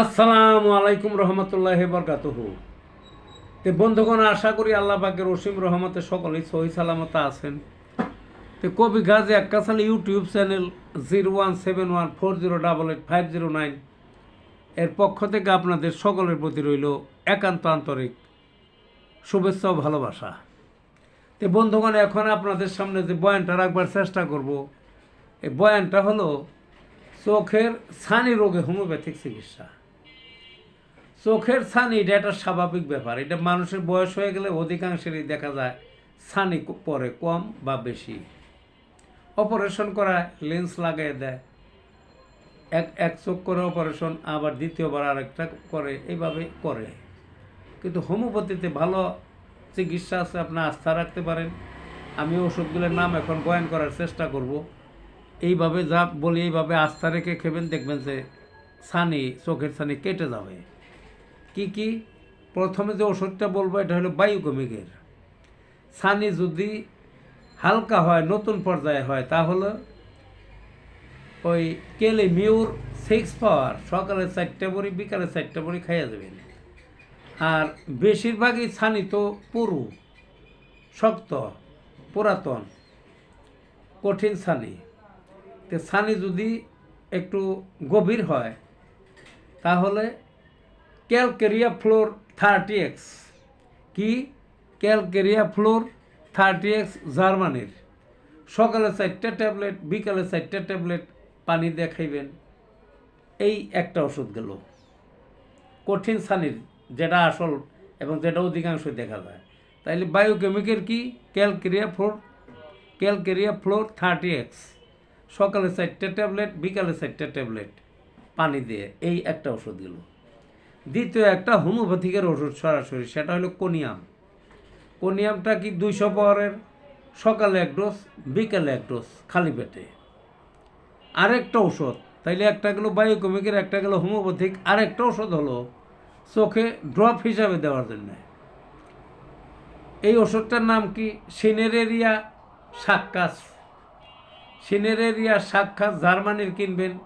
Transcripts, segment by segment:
আসসালামু আলাইকুম রহমতুল্লাহ বরকাতুহ। তে বন্ধুগণ, আশা করি আল্লাহ পাকের রসিম রহমতে সকলেই সহি সালামতে আছেন। তো কবি Gazi আক্কাসাল YouTube channel zero one seven one four zero double eight five zero nine এর পক্ষ থেকে আপনাদের সকলের প্রতি রইল একান্ত আন্তরিক শুভেচ্ছা ও ভালোবাসা। তো বন্ধুগণ, এখন আপনাদের সামনে যে বয়ানটা রাখবার চেষ্টা করব এই বয়ানটা হলো, চোখের ছানি রোগে হোমিওপ্যাথিক চিকিৎসা। চোখের ছানি, এটা একটা স্বাভাবিক ব্যাপার। এটা মানুষের বয়স হয়ে গেলে অধিকাংশেরই দেখা যায় ছানি পরে কম বা বেশি। অপারেশন করায় লেন্স লাগিয়ে দেয়। এক এক চোখ করে অপারেশন, আবার দ্বিতীয়বার আরেকটা করে, এইভাবে করে। কিন্তু হোমিওপ্যাথিতে ভালো চিকিৎসা আছে, আপনি আস্থা রাখতে পারেন। আমি ওষুধগুলোর নাম এখন বয়ান করার চেষ্টা করব। এইভাবে যা বলি, এইভাবে আস্থা রেখে খেবেন, দেখবেন যে ছানি, চোখের ছানি কেটে যাবে। কি কি? প্রথমে যে ওষুধটা বলব, এটা হলো বায়ুকমিকের। ছানি যদি হালকা হয়, নতুন পর্যায়ে হয়, তাহলে ওই কেলে মিউর সিক্স পাওয়ার, সকালে চারটে বড়ি, বিকালে চারটে বড়ি খাইয়া যাবেন। আর বেশিরভাগই ছানি তো পুরু, শক্ত, পুরাতন, কঠিন ছানি তো ছানি যদি একটু গভীর হয়, তাহলে ক্যালকেরিয়া ফ্লোর থার্টি এক্স কি? ক্যালকেরিয়া ফ্লোর থার্টি এক্স জার্মানির সকালে চারটে ট্যাবলেট, বিকালে চারটে ট্যাবলেট পানি দিয়ে খাইবেন এই একটা ওষুধ গেল। কঠিন সানির যেটা আসল এবং যেটা অধিকাংশ দেখা যায়। তাইলে বায়োকেমিকের কি? Calcarea fluor calcarea fluor thirty X সকালে চারটে ট্যাবলেট, বিকালে চারটে ট্যাবলেট পানি দিয়ে এই একটা ওষুধ গেল। দ্বিতীয় একটা হোমিওপ্যাথিকের ওষুধ সরাসরি, সেটা হলো কোনিয়াম। কোনিয়ামটা কি দুইশো পাওয়ারের? সকালে এক ডোজ, বিকালে এক ডোজ, খালি পেটে। আরেকটা ওষুধ, তাইলে একটা গেলো বায়োকেমিকের, একটা গেলো হোমিওপ্যাথিক, আরেকটা ওষুধ হলো চোখে ড্রপ হিসাবে দেওয়ার জন্য। এই ওষুধটার নাম কি? সিনেরেরিয়া সাক্কাস। সিনেরেরিয়া সাক্ষাৎ জার্মানির কিনবেন।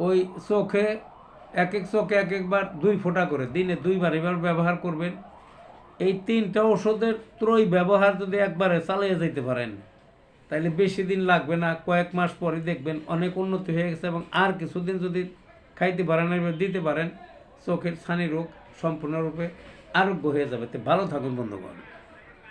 ওই চোখে এক এক চোখে এক একবার দুই ফোঁটা করে। দিনে দুইবার এবার ব্যবহার করবেন। এই তিনটা ওষুধের ত্রয় ব্যবহার যদি একবারে চালিয়ে যেতে পারেন তাহলে বেশি দিন লাগবে না। কয়েক মাস পরে দেখবেন অনেক উন্নতি হয়ে গেছে এবং আর কিছুদিন যদি খাইতে পারেন এবার দিতে পারেন, চোখের ছানি রোগ সম্পূর্ণরূপে আরোগ্য হয়ে যাবে। তো ভালো থাকুন বন্ধুগণ।